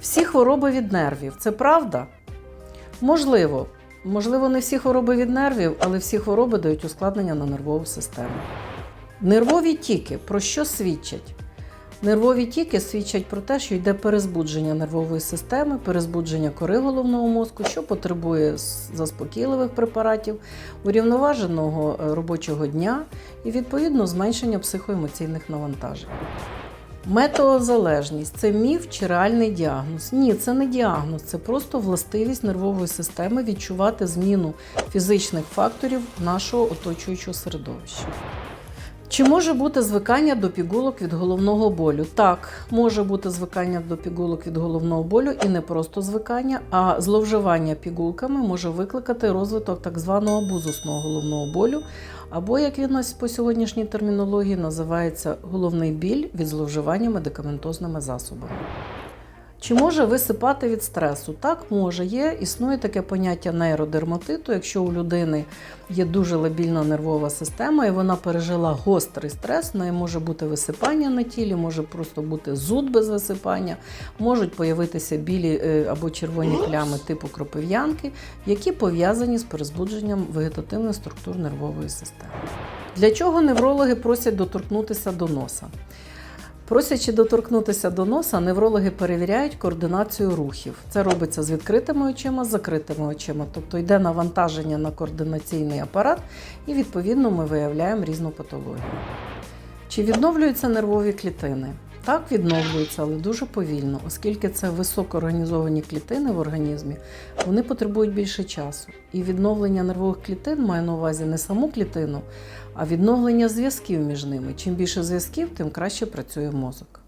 Всі хвороби від нервів. Це правда? Можливо. Можливо, не всі хвороби від нервів, але всі хвороби дають ускладнення на нервову систему. Нервові тіки про що свідчать? Нервові тіки свідчать про те, що йде перезбудження нервової системи, перезбудження кори головного мозку, що потребує заспокійливих препаратів, урівноваженого е, робочого дня і відповідно зменшення психоемоційних навантажень. Метеозалежність це міф чи реальний діагноз? Ні, це не діагноз, це просто властивість нервової системи відчувати зміну фізичних факторів нашого оточуючого середовища. Чи може бути звикання до пігулок від головного болю? Так, може бути звикання до пігулок від головного болю і не просто звикання, а зловживання пігулками може викликати розвиток так званого бузусного головного болю, або, як він ось по сьогоднішній термінології називається головний біль від зловживання медикаментозними засобами. Чи може висипати від стресу? Так, може. Є, існує таке поняття нейродерматиту. Якщо у людини є дуже лабільна нервова система і вона пережила гострий стрес, в неї може бути висипання на тілі, може просто бути зуд без висипання, можуть появитися білі е, або червоні плями типу кропив'янки, які пов'язані з перезбудженням вегетативних структур нервової системи. Для чого неврологи просять доторкнутися до носа? Просячи доторкнутися до носа, неврологи перевіряють координацію рухів. Це робиться з відкритими очима, з закритими очима, тобто йде навантаження на координаційний апарат, і відповідно ми виявляємо різну патологію. Чи відновлюються нервові клітини? Так, відновлюються, але дуже повільно, оскільки це високоорганізовані клітини в організмі, вони потребують більше часу. І відновлення нервових клітин має на увазі не саму клітину, а відновлення зв'язків між ними. Чим більше зв'язків, тим краще працює мозок.